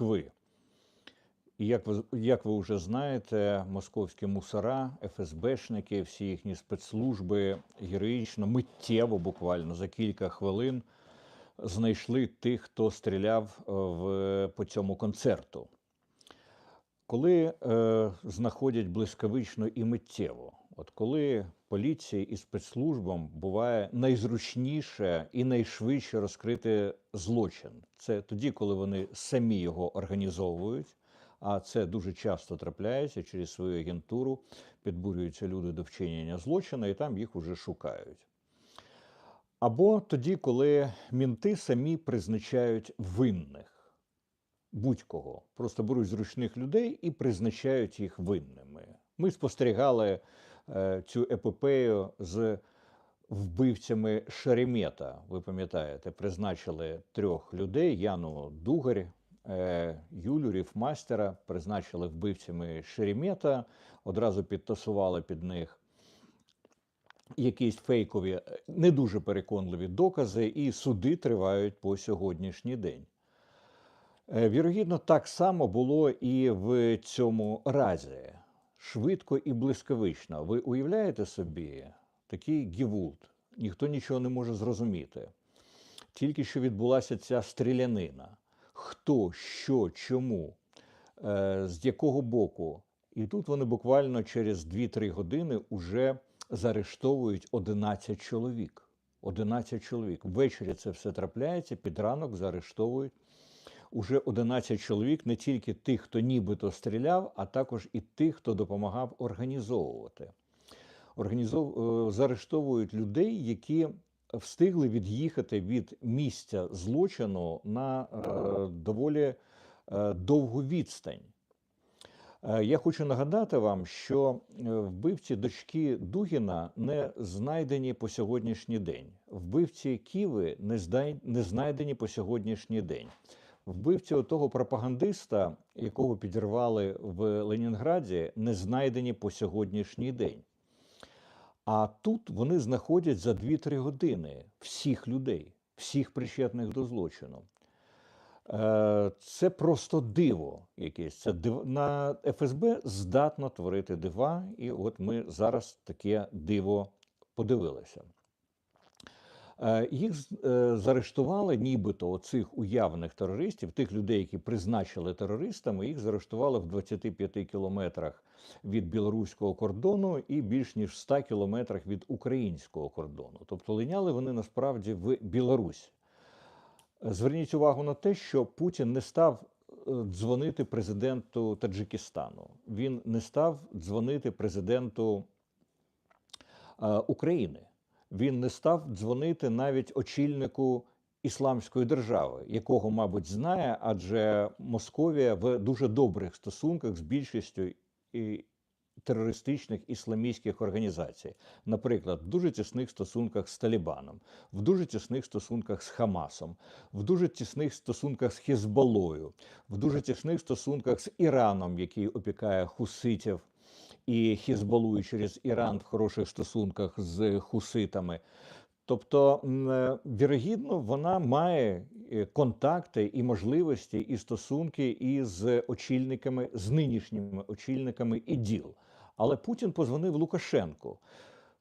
Москви. І як ви, як ви вже знаєте, московські мусора, ФСБшники, всі їхні спецслужби героїчно, миттєво, буквально за кілька хвилин знайшли тих, хто стріляв е, в, по цьому концерту. Коли е, знаходять блискавично і миттєво, от коли поліції і спецслужбам буває найзручніше і найшвидше розкрити злочин, це тоді, коли вони самі його організовують, а це дуже часто трапляється через свою агентуру, підбурюються люди до вчинення злочину, і там їх уже шукають. Або тоді, коли мінти самі призначають винних будь-кого. Просто беруть зручних людей і призначають їх винними. Ми спостерігали цю епопею з вбивцями Шеремета. Ви пам'ятаєте, призначили трьох людей: Яну Дугарь, е, Юлю Ріфмастера, призначили вбивцями Шеремета, одразу підтасували під них. Якісь фейкові, е, не дуже переконливі докази, і суди тривають по сьогоднішній день. Е, Вірогідно, так само було і в цьому разі. Швидко і блискавично. Ви уявляєте собі такий гівулт, ніхто нічого не може зрозуміти. Тільки що відбулася ця стрілянина. Хто, що, чому, е, з якого боку. І тут вони буквально через 2-3 години вже заарештовують 11 чоловік. 11 чоловік. Ввечері це все трапляється, під ранок заарештовують уже 11 чоловік, не тільки тих, хто нібито стріляв, а також і тих, хто допомагав організовувати. Організов... е, Заарештовують людей, які встигли від'їхати від місця злочину на е, доволі е, довгу відстань. Е, Я хочу нагадати вам, що е, вбивці дочки Дугіна не знайдені по сьогоднішній день. Вбивці Ківи не знайдені по сьогоднішній день. Вбивці того пропагандиста, якого підірвали в Ленінграді, не знайдені по сьогоднішній день. А тут вони знаходять за 2-3 години всіх людей, всіх причетних до злочину. Е, Це просто диво якесь. Це див... На ФСБ здатно творити дива, і от ми зараз таке диво подивилися. Е, Їх е, заарештували, нібито оцих уявних терористів, тих людей, які призначили терористами, їх заарештували в 25 кілометрах від білоруського кордону і більш ніж в 100 кілометрах від українського кордону. Тобто линяли вони насправді в Білорусь. Зверніть увагу на те, що Путін не став е, дзвонити президенту Таджикистану. Він не став дзвонити президенту України. Він не став дзвонити навіть очільнику Ісламської держави, якого, мабуть, знає, адже Московія в дуже добрих стосунках з більшістю і терористичних ісламістських організацій, наприклад, в дуже тісних стосунках з Талібаном, в дуже тісних стосунках з Хамасом, в дуже тісних стосунках з Хізбалою, в дуже тісних стосунках з Іраном, який опікає хуситів і Хізболу, і через Іран в хороших стосунках з хуситами. Тобто, е, вірогідно, вона має е, контакти і можливості, і стосунки із очільниками, з нинішніми очільниками іділ. Але Путін позвонив Лукашенку.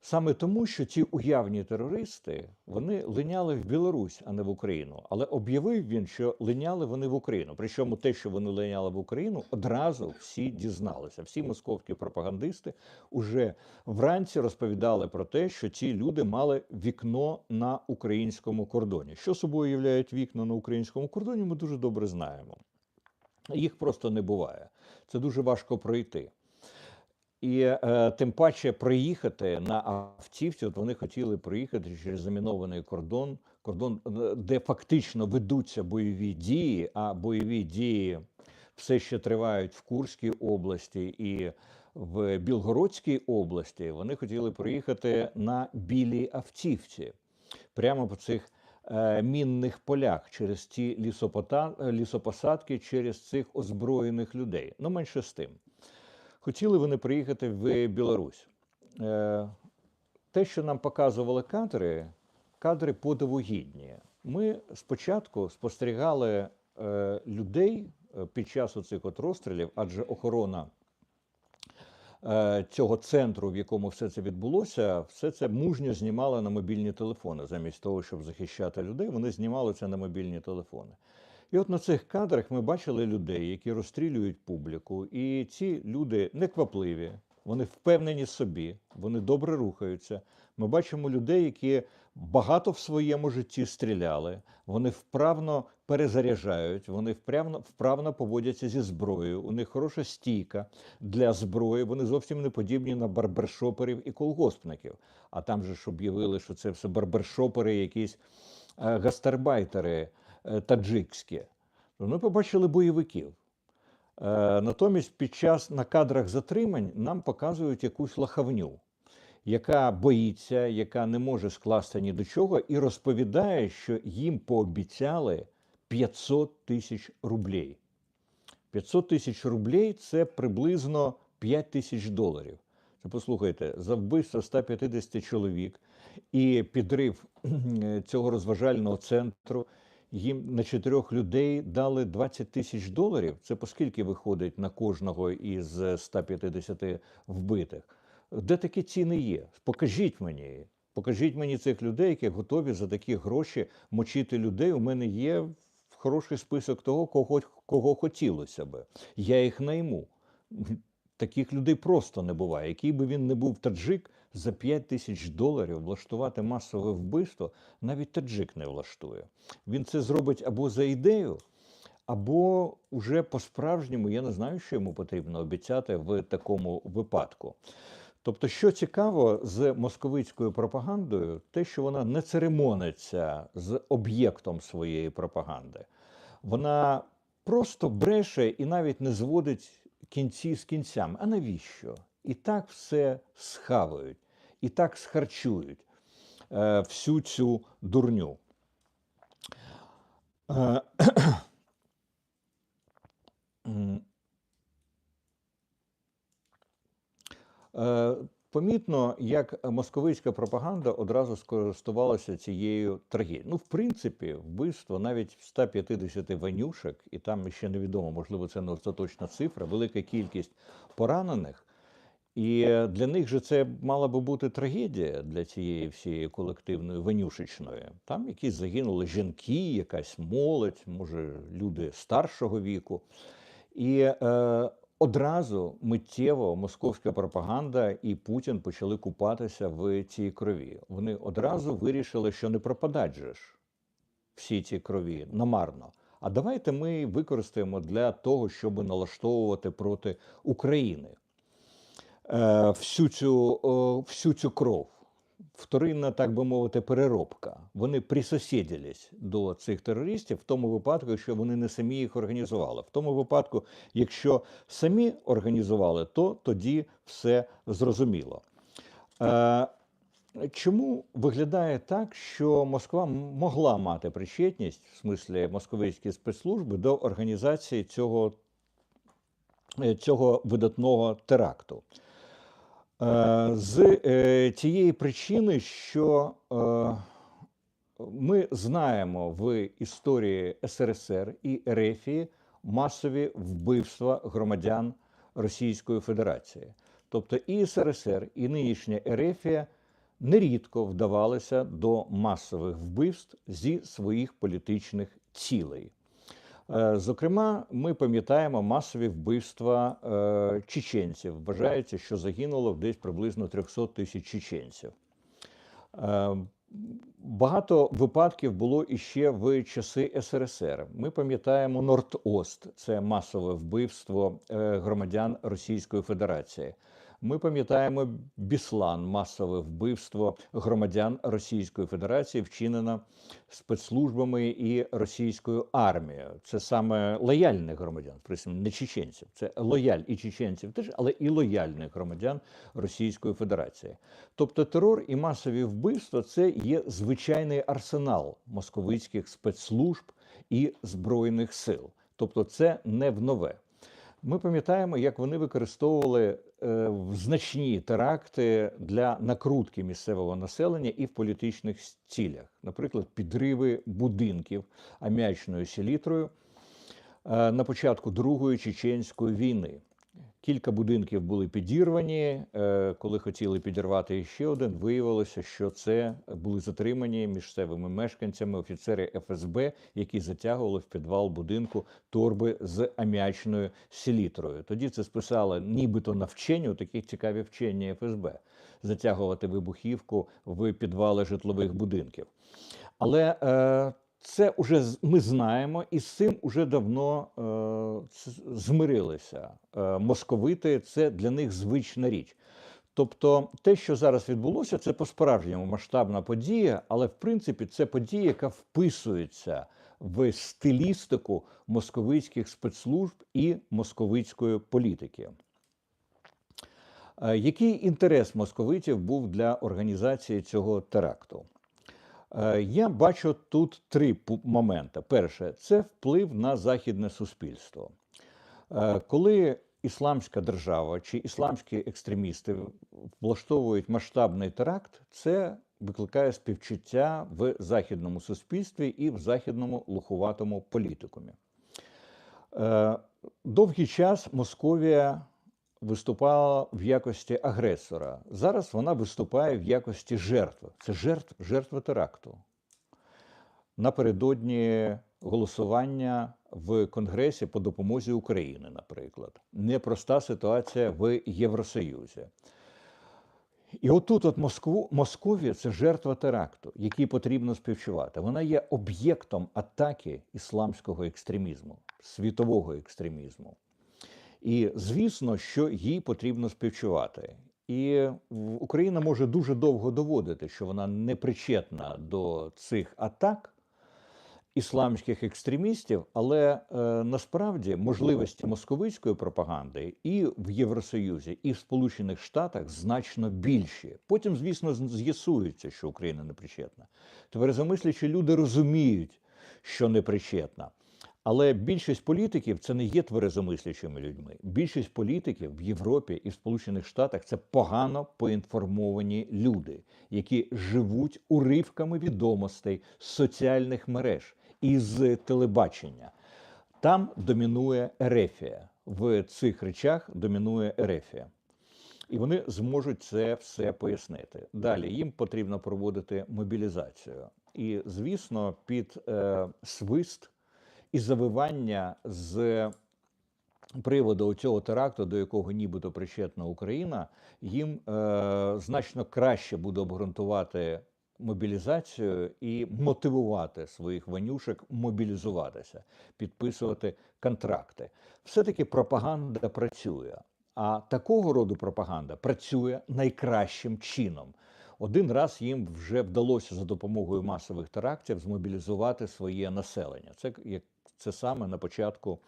Саме тому, що ці уявні терористи вони линяли в Білорусь, а не в Україну. Але об'явив він, що линяли вони в Україну. Причому те, що вони линяли в Україну, одразу всі дізналися. Всі московські пропагандисти уже вранці розповідали про те, що ці люди мали вікно на українському кордоні. Що собою являють вікна на українському кордоні, ми дуже добре знаємо. Їх просто не буває. Це дуже важко пройти. І е, тим паче проїхати на автівці, от вони хотіли проїхати через замінований кордон, кордон, е, де фактично ведуться бойові дії, а бойові дії все ще тривають в Курській області і в Білгородській області. Вони хотіли проїхати на білій автівці, прямо по цих е, мінних полях, через ті лісопота, лісопосадки, через цих озброєних людей. Ну, менше з тим. Хотіли вони приїхати в Білорусь. Е, Те, що нам показували кадри, кадри подивогідні. Ми спочатку спостерігали е, людей е, під час оцих от розстрілів, адже охорона цього центру, в якому все це відбулося, все це мужньо знімали на мобільні телефони. Замість того, щоб захищати людей, вони знімали це на мобільні телефони. І от на цих кадрах ми бачили людей, які розстрілюють публіку, і ці люди неквапливі, вони впевнені собі, вони добре рухаються. Ми бачимо людей, які багато в своєму житті стріляли, вони вправно перезаряджають, вони вправно, вправно поводяться зі зброєю. У них хороша стійка для зброї. Вони зовсім не подібні на барбершоперів і колгоспників. А там же ж об'явили, що це все барбершопери, якісь е, гастарбайтери е, таджикські. Ми побачили бойовиків. Е, Натомість під час на кадрах затримань нам показують якусь лахавню, яка боїться, яка не може скласти ні до чого, і розповідає, що їм пообіцяли 500 тисяч рублей. 500 тисяч рублей це приблизно 5 тисяч доларів. Це послухайте, за вбивство 150 чоловік і підрив цього розважального центру. Їм на чотирьох людей дали 20 тисяч доларів. Це по скільки виходить на кожного із 150 вбитих? Де такі ціни є? Покажіть мені. Покажіть мені цих людей, які готові за такі гроші мочити людей. У мене є хороший список того, кого, кого хотілося би. Я їх найму. Таких людей просто не буває. Який би він не був таджик, за 5 тисяч доларів влаштувати масове вбивство навіть таджик не влаштує. Він це зробить або за ідею, або уже по-справжньому, я не знаю, що йому потрібно обіцяти в такому випадку. Тобто, що цікаво з московицькою пропагандою, те, що вона не церемониться з об'єктом своєї пропаганди. Вона просто бреше і навіть не зводить кінці з кінцями. А навіщо? І так все схавають, і так схарчують е, всю цю дурню. Е. Е, Помітно, як московицька пропаганда одразу скористувалася цією трагедією. Ну, в принципі, вбивство навіть 150 ванюшек, і там ще невідомо, можливо, це не остаточна цифра, велика кількість поранених. І для них же це мала би бути трагедія для цієї всієї колективної ванюшечної. Там якісь загинули жінки, якась молодь, може, люди старшого віку. І е, одразу миттєво московська пропаганда і Путін почали купатися в цій крові. Вони одразу вирішили, що не пропадать же ж всі ці крові намарно. А давайте ми використаємо для того, щоб налаштовувати проти України е, всю цю, всю цю кров. Вторинна, так би мовити, переробка. Вони присосіділись до цих терористів в тому випадку, якщо вони не самі їх організували. В тому випадку, якщо самі організували, то тоді все зрозуміло. Е, Чому виглядає так, що Москва могла мати причетність, в смислі московицькі спецслужби, до організації цього, е, цього видатного теракту? Е, З е, тієї причини, що е, ми знаємо в історії СРСР і Ерефії масові вбивства громадян Російської Федерації. Тобто і СРСР, і нинішня Ерефія нерідко вдавалися до масових вбивств зі своїх політичних цілей. Е, Зокрема, ми пам'ятаємо масові вбивства е, чеченців. Вважається, що загинуло десь приблизно 300 тисяч чеченців. Е, Багато випадків було іще в часи СРСР. Ми пам'ятаємо Норд-Ост, це масове вбивство громадян Російської Федерації. Ми пам'ятаємо Біслан, масове вбивство громадян Російської Федерації, вчинено спецслужбами і російською армією. Це саме лояльних громадян, присім не чеченців. Це лояль і чеченців теж, але і лояльних громадян Російської Федерації. Тобто терор і масові вбивства це є звичайний арсенал московицьких спецслужб і збройних сил. Тобто, це не в нове. Ми пам'ятаємо, як вони використовували значні теракти для накрутки місцевого населення і в політичних цілях, наприклад, підриви будинків ам'ячною селітрою. е, на початку Другої чеченської війни. Кілька будинків були підірвані. Е, Коли хотіли підірвати ще один, виявилося, що це були затримані місцевими мешканцями офіцери ФСБ, які затягували в підвал будинку торби з аміачною селітрою. Тоді це списали нібито на вчення, такі цікаві вчення ФСБ затягувати вибухівку в підвали житлових будинків. Але е, це вже ми знаємо, і з цим вже давно е, змирилися. Е, московити це для них звична річ. Тобто, те, що зараз відбулося, це по-справжньому масштабна подія, але в принципі це подія, яка вписується в стилістику московицьких спецслужб і московицької політики. Е, який інтерес московитів був для організації цього теракту? Е, я бачу тут три моменти. Перше, це вплив на західне суспільство. Е, коли ісламська держава чи ісламські екстремісти влаштовують масштабний теракт, це викликає співчуття в західному суспільстві і в західному лухуватому політикумі. Довгий час Московія виступала в якості агресора. Зараз вона виступає в якості жертви. Це жертв, жертва теракту. Напередодні голосування в Конгресі по допомозі України, наприклад, непроста ситуація в Євросоюзі. І отут, от Москву, Московія це жертва теракту, який потрібно співчувати. Вона є об'єктом атаки ісламського екстремізму, світового екстремізму. І звісно, що їй потрібно співчувати. І Україна може дуже довго доводити, що вона не причетна до цих атак ісламських екстремістів, але е, насправді можливості московицької пропаганди і в Євросоюзі, і в Сполучених Штатах значно більші. Потім, звісно, з'ясується, що Україна не причетна. Тепер замислячи, люди розуміють, що не причетна. Але більшість політиків це не є тверезомислячими людьми. Більшість політиків в Європі і в Сполучених Штатах це погано поінформовані люди, які живуть уривками відомостей з соціальних мереж і з телебачення. Там домінує Ерефія. В цих речах домінує Ерефія. І вони зможуть це все пояснити. Далі їм потрібно проводити мобілізацію. І, звісно, під е, свист і завивання з приводу цього теракту, до якого нібито причетна Україна, їм е, значно краще буде обґрунтувати мобілізацію і мотивувати своїх ванюшек мобілізуватися, підписувати контракти. Все-таки пропаганда працює. А такого роду пропаганда працює найкращим чином. Один раз їм вже вдалося за допомогою масових терактів змобілізувати своє населення. Це як це саме на початку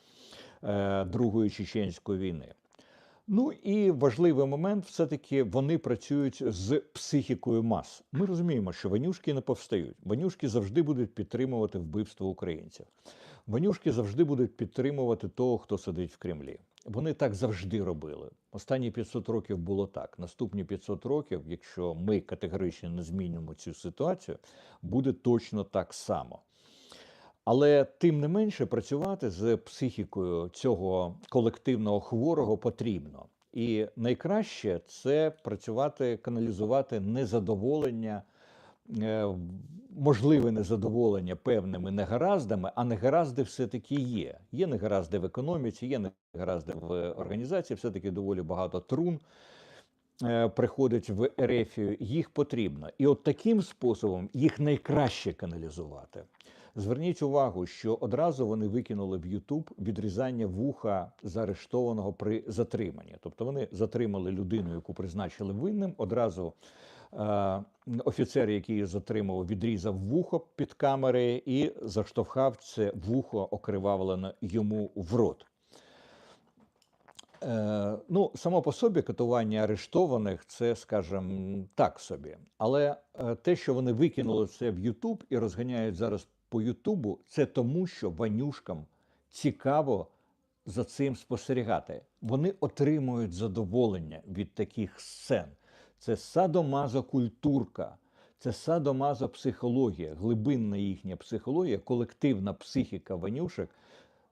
е, Другої чеченської війни. Ну і важливий момент, все-таки вони працюють з психікою мас. Ми розуміємо, що ванюшки не повстають. Ванюшки завжди будуть підтримувати вбивство українців. Ванюшки завжди будуть підтримувати того, хто сидить в Кремлі. Вони так завжди робили. Останні 500 років було так. Наступні 500 років, якщо ми категорично не змінимо цю ситуацію, буде точно так само. Але тим не менше працювати з психікою цього колективного хворого потрібно. І найкраще це працювати, каналізувати незадоволення, е, можливе незадоволення певними негараздами, а негаразди все-таки є. Є негаразди в економіці, є негаразди в організації, все-таки доволі багато трун. Е, приходить в Ерефію, їх потрібно. І от таким способом їх найкраще каналізувати. Зверніть увагу, що одразу вони викинули в Ютуб відрізання вуха заарештованого при затриманні. Тобто вони затримали людину, яку призначили винним. Одразу е, офіцер, який її затримав, відрізав вухо під камери і заштовхав це вухо окривавлене йому в рот. Е, ну, само по собі катування арештованих, це, скажімо, так собі. Але е, те, що вони викинули це в Ютуб і розганяють зараз по Ютубу, це тому, що ванюшкам цікаво за цим спостерігати. Вони отримують задоволення від таких сцен. Це садомазокультурка, це садомазопсихологія, глибинна їхня психологія, колективна психіка ванюшек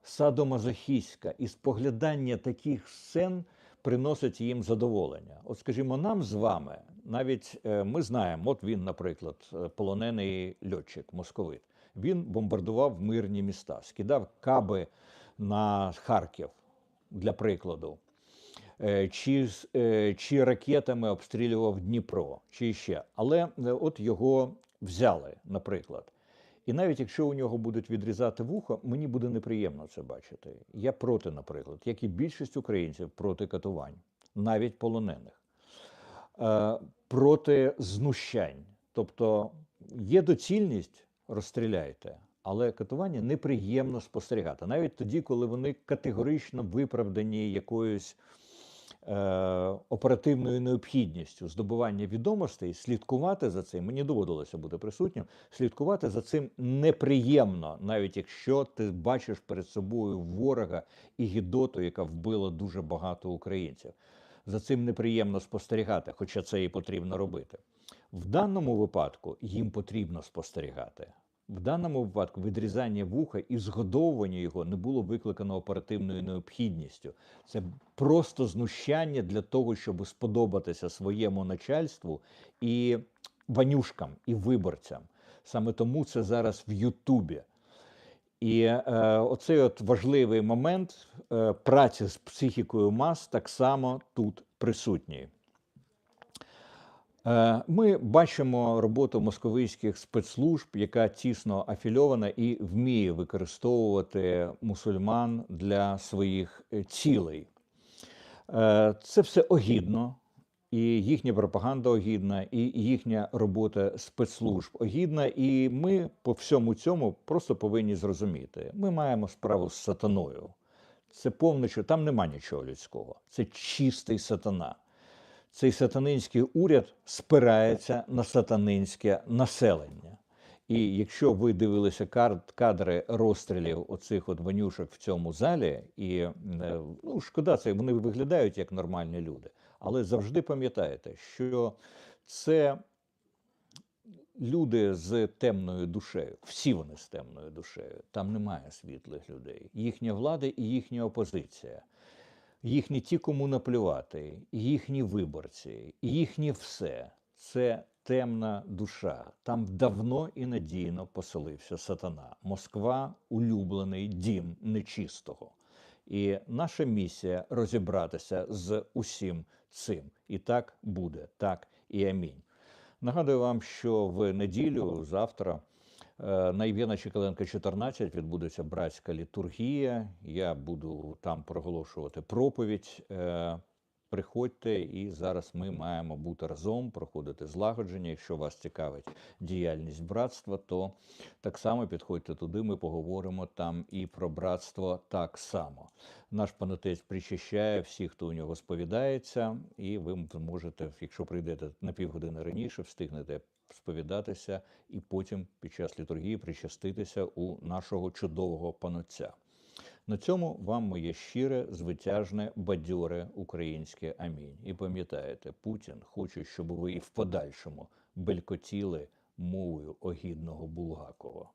садомазохістська, і споглядання таких сцен приносить їм задоволення. От, скажімо, нам з вами навіть е, ми знаємо, от він, наприклад, е, полонений льотчик, московит. Він бомбардував мирні міста, скидав каби на Харків, для прикладу. Е, Чи, е, чи ракетами обстрілював Дніпро, чи ще. Але е, от його взяли, наприклад. І навіть якщо у нього будуть відрізати вухо, мені буде неприємно це бачити. Я проти, наприклад, як і більшість українців проти катувань, навіть полонених, проти знущань. Тобто є доцільність, розстріляйте, але катування неприємно спостерігати, навіть тоді, коли вони категорично виправдані якоюсь е, оперативною необхідністю здобування відомостей, слідкувати за цим, мені доводилося бути присутнім, слідкувати за цим неприємно, навіть якщо ти бачиш перед собою ворога і гідоту, яка вбила дуже багато українців. За цим неприємно спостерігати, хоча це і потрібно робити. В даному випадку їм потрібно спостерігати. В даному випадку відрізання вуха і згодовування його не було викликано оперативною необхідністю. Це просто знущання для того, щоб сподобатися своєму начальству і ванюшкам, і виборцям. Саме тому це зараз в Ютубі. І е, оцей от важливий момент е, праці з психікою мас так само тут присутній. Е, Ми бачимо роботу московицьких спецслужб, яка тісно афільована і вміє використовувати мусульман для своїх е, цілей. Е, Це все огідно, і їхня пропаганда огідна, і їхня робота спецслужб огідна. І ми по всьому цьому просто повинні зрозуміти: ми маємо справу з сатаною. Це повністю, там нема нічого людського. Це чистий сатана. Цей сатанинський уряд спирається на сатанинське населення. І якщо ви дивилися кадри розстрілів оцих от ванюшок в цьому залі, і е, ну, шкода, це вони виглядають як нормальні люди. Але завжди пам'ятаєте, що це люди з темною душею. Всі вони з темною душею. Там немає світлих людей. Їхня влада і їхня опозиція. Їхні ті, кому наплювати, їхні виборці, їхнє все це темна душа. Там давно і надійно поселився сатана. Москва улюблений дім нечистого. І наша місія розібратися з усім цим. І так буде, так і амінь. Нагадую вам, що в неділю завтра на Євгена Чекаленка 14 відбудеться братська літургія. Я буду там проголошувати проповідь. Приходьте, і зараз ми маємо бути разом, проходити злагодження. Якщо вас цікавить діяльність братства, то так само підходьте туди. Ми поговоримо там і про братство так само. Наш панотець причащає всіх, хто у нього сповідається, і ви можете, якщо прийдете на півгодини раніше, встигнете сповідатися і потім під час літургії причаститися у нашого чудового панотця. На цьому вам моє щире, звитяжне, бадьоре українське амінь. І пам'ятаєте, Путін хоче, щоб ви і в подальшому белькотіли мовою огідного Булгакова.